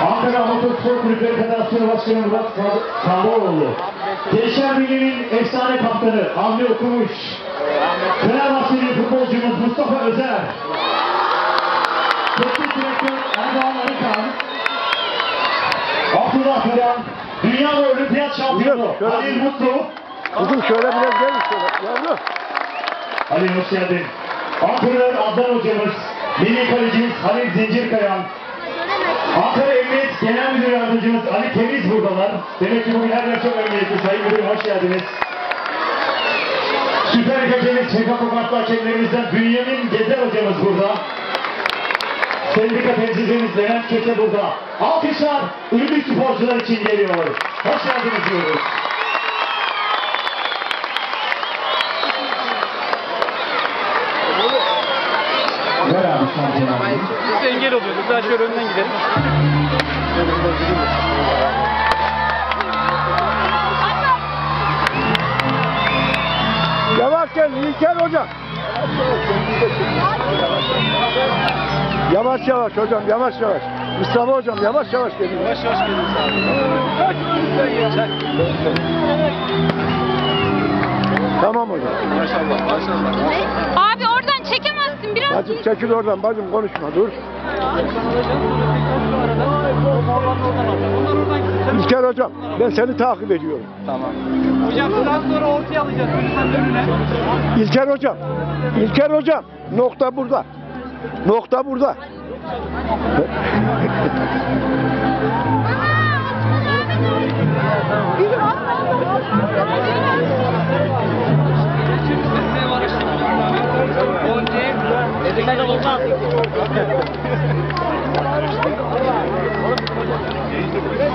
Ankara Motorspor Kulüpleri Federasyonu Başkanı Murat Kahvaoğlu. Gençler Birliği'nin efsane kaptanı Avni Okumuş. Fenerbahçeli futbolcumuz Mustafa Özer. Teknik direktör Erdoğan Arıkan. Abdullah Fidan. Dünya ve Olimpiyat şampiyonu Halil Mutlu. Kızım şöyle biraz gel şöyle. Yavrum. Halil hoş geldin. Antrenör Adnan hocamız, milli kalecimiz Halil Zincirkayan, Ankara Emniyet Genel Müdür Yardımcımız Ali Temiz buradalar. Demek ki bugün her yer çok emniyetli. Sayın Müdürüm hoş geldiniz. Süper Gecemiz FIFA Kokatlı hakemlerimizden Bünyamin Gezer hocamız burada. Sendika temsilcimiz Levent Köse burada. Alkışlar ünlü sporcular için geliyor. Hoş geldiniz diyoruz. Biz de engel oluyoruz. Daha şöyle önden gidelim. Yavaş gel İlker hocam. Yavaş yavaş hocam yavaş yavaş. Mustafa hocam yavaş yavaş gelin. Yavaş yavaş abi. Tamam hocam. Maşallah maşallah. Bacım çekil oradan bacım konuşma dur. İlker hocam ben seni takip ediyorum. Tamam. Hocam bundan sonra ortaya alacağız. İlker hocam. İlker hocam. Nokta burada. Nokta burada.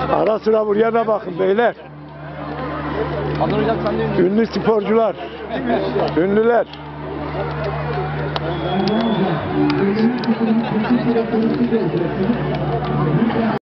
Ara sıra buraya bakın beyler. Ünlü sporcular. Ünlüler.